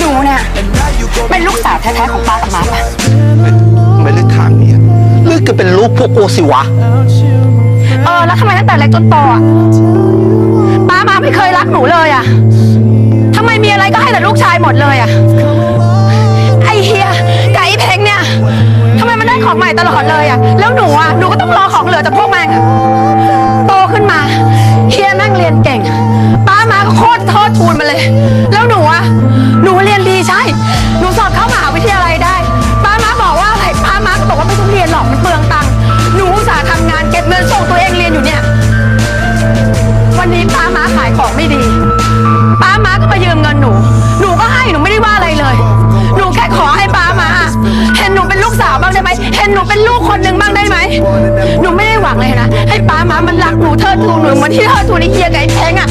หนูเนี่ยเป็นลูกสาวแท้ๆของป้ากับม้าปะไม่เลือกถามเนี่ยเลือกก็เป็นลูกพวกโอสิวะ เออ แล้วทำไมตั้งแต่เล็กจนโตอะป้ามาไม่เคยรักหนูเลยอะทำไมมีอะไรก็ให้แต่ลูกชายหมดเลยอะไอเฮียกับไอเพลงเนี่ยทำไมมันได้ของใหม่ตลอดเลยอะแล้วหนูอะหนูก็ต้องรอของเหลือจากพวกแม่งอะโตขึ้นมา เฮียแม่งเรียนเก่ง ป้ามาก็โคตรโทษทูนมาเลย เห็นหนูเป็นลูกคนหนึ่งบ้างได้ไหม หนูไม่ได้หวังเลยนะ ให้ป้ามามันรักหนูเทิดทูนหนูเหมือนที่เทิดทูนไอ้เฮียกับไอ้แพงอะ